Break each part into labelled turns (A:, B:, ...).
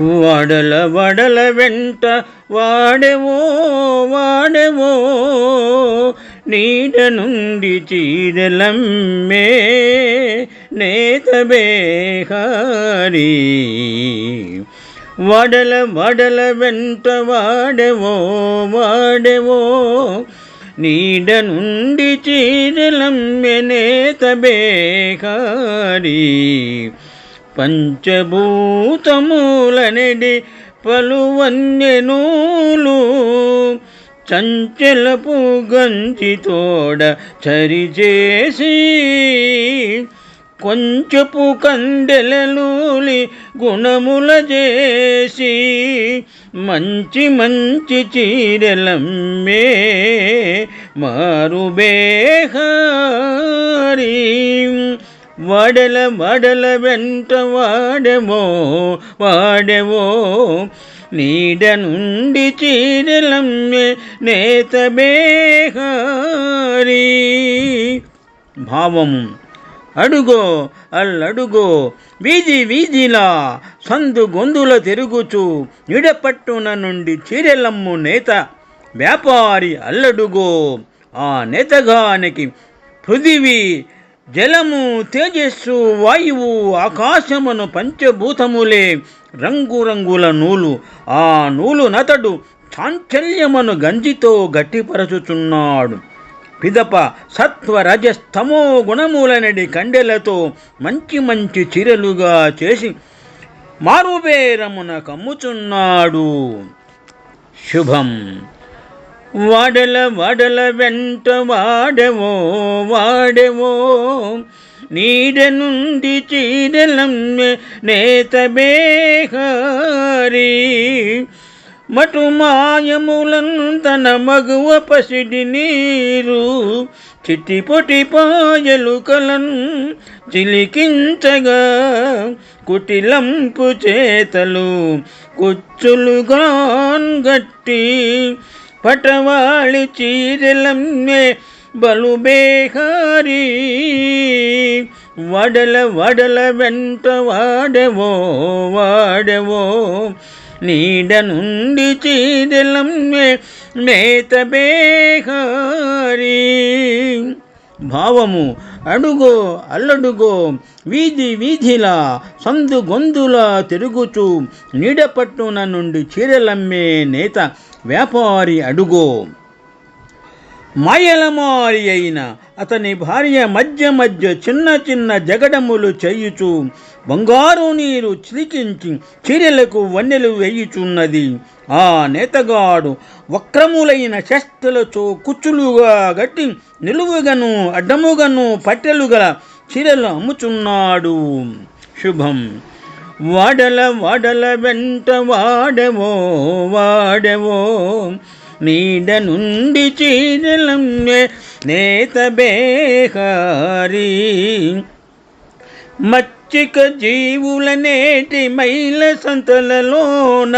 A: వడల వడల వెంట వాడెవో వాడెవో నీడ నుండి చీరలమ్మే నేత బేహారీ. వడల వడల వెంట వాడెవో వాడెవో నీడ నుండి చీరలమ్మె నేత బేహారీ. పంచభూతములనడి పలువన్యనూలు చంచలపు గంజితోడ చరిచేసి కొంచెపు కండెలలూలి గుణముల చేసి మంచి మంచి చీరలమ్మే మారుబేహారీ వడల వడల వెంట వాడెమో వాడెవో? నీడ నుండి చీరలమ్మె నేత బేహారీ. భావము. అడుగో అల్లడుగో వీధి వీధిలా సందు గొంతుల తిరుగుచు నిడపట్టున నుండి చీరెలమ్ము నేత వ్యాపారి అల్లడుగో. ఆ నేతగానికి పృథివీ జలము తేజస్సు వాయువు ఆకాశమును పంచభూతములే రంగురంగుల నూలు. ఆ నూలు నతడు చాంచల్యమును గంజితో గట్టిపరచుచున్నాడు. పిదప సత్వరజస్తమో గుణములనడి కండెలతో మంచి మంచి చీరలుగా చేసి మారుబేరమున కమ్ముచున్నాడు. శుభం. వడల వడల వెంట వాడెవో వాడెవో నీడ నుండి చీరలమ్మె నేతబేహారీ మటు మాయములంతన మగువ పసిడి నీరు. చిట్టి పొటి పాయలు కలన్ చిలికించగా కుటిలంపు చేతలు కుచ్చులుగాన్ గట్టి. పటవాళి చీరలమ్మే బలు బేహారీ. వడల వడల వెంట వాడెవో వాడెవో. నీడ నుండి చీరలమ్మే మేత బేహారీ. భావము అడుగో అల్లడుగో వీధి వీధిలా సందు గొంతుల తిరుగుచూ నీడపట్టున నుండి చీరలమ్మే నేత వ్యాపారి అడుగో. మాయలమారి అయిన అతని భార్య మధ్య మధ్య చిన్న చిన్న జగడములు చేయుచు బంగారు నీరు చిలికించి చీరలకు వన్నెలు వేయుచున్నది. ఆ నేతగాడు వక్రములైన శస్త్రలతో కుచ్చులుగా గట్టి నిలువుగను అడ్డముగను పట్టెలు గల చీరలు అమ్ముచున్నాడు. శుభం. వాడల వాడల వెంట వాడవో వాడవో నీడ నుండి చీరలమ్మే నేత బేహారీ. మచ్చిక జీవుల నేటి మైల సంతలలోన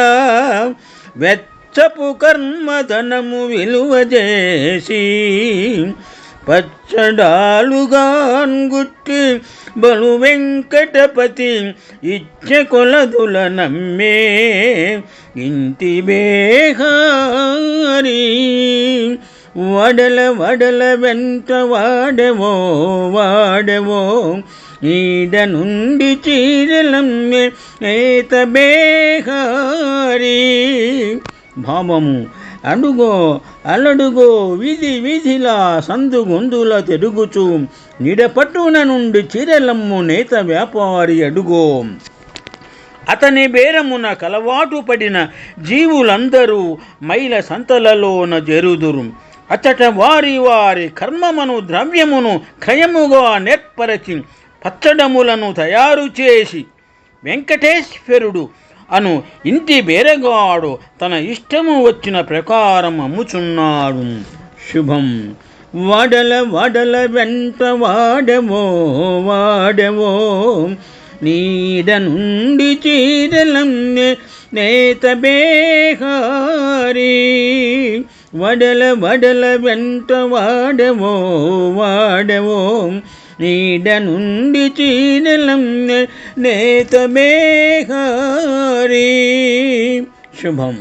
A: వెచ్చపు కర్మధనము విలువ చేసి పచ్చడాలుగాన్గుట్టి బలు వెంకటపతి ఇచ్చ కొలదుల నమ్మే ఇంటి బేహారీ. వడల వడల వెంట వాడవో వాడవో ఈడ నుండి చీరలమ్మే ఏత బేహారీ. భావము అడుగో అలడుగో వీధి వీధిలా సందు గొందుల తిరుగుచు నిడపట్టున నుండి చీరలమ్ము నేత వ్యాపారి అడుగో. అతని బేరమున కలవాటు పడిన జీవులందరూ మైల సంతలలోన జరుదురు. అచ్చట వారి వారి కర్మమును ద్రవ్యమును క్రయముగా నేర్పరచి పచ్చడములను తయారు చేసి వెంకటేశ్వరుడు అను ఇంటి బేరగాడు తన ఇష్టము వచ్చిన ప్రకారం అమ్ముచున్నాడు. శుభం. వడల వడల వెంట వాడవో వాడవో నీడ నుండి చీరలన్నే నేత బేహారీ. వడల వడల వెంట వాడవో వాడవో నీడ నుండి చీరలన్నే నేత బేహారీ వారి శుభం